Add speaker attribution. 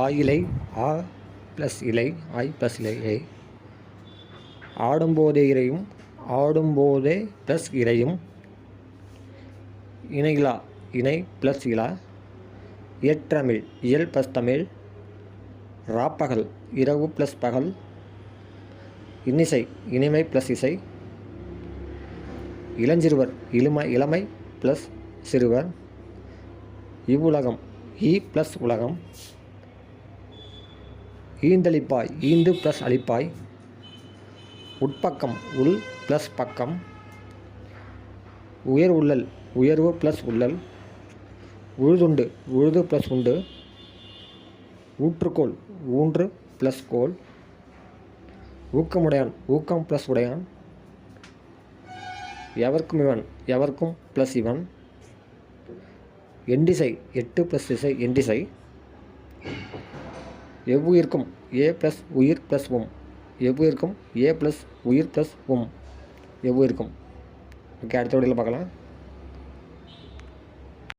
Speaker 1: ஆ இலை ஆ ப்ளஸ் இலை ஆய் ப்ளஸ் இலை ஆடும்போதே இறையும் ஆடும்போதே ப்ளஸ் இறையும். இணையிலா இணை ப்ளஸ் இலா. இயற்றமிழ் இயல் ப்ளஸ் தமிழ். ராப்பகல் இரவு ப்ளஸ் பகல். இன்னிசை இனிமை ப்ளஸ் இசை. இளஞ்சிறுவர் இளமை இளமை ப்ளஸ் சிறுவர். இவ்வுலகம் இ ப்ளஸ் உலகம். ஈந்தளிப்பாய் ஈந்து ப்ளஸ் அளிப்பாய். உட்பக்கம் உள் ப்ளஸ் பக்கம். உயர் உள்ளல் உயர்வு ப்ளஸ் உள்ளல். உழுதுண்டு உழுது ப்ளஸ் உண்டு. ஊற்றுக்கோள் ஊன்று ப்ளஸ் கோல் ஊக்கமுடையான் ஊக்கம் ப்ளஸ் உடையான். எவர்க்கும் இவன் எவர்க்கும் ப்ளஸ் இவன். எண்டிசை எட்டு ப்ளஸ் திசை எண்டிசை. எவ்வுயிர்க்கும் ஏ ப்ளஸ் உயிர் ப்ளஸ் உம். எவ்வுயிர்க்கும் ஏ ப்ளஸ் உயிர் ப்ளஸ் உம். எவ்வுயிர்க்கும் ஓகே அடுத்த வீடியோவில் பார்க்கலாம்.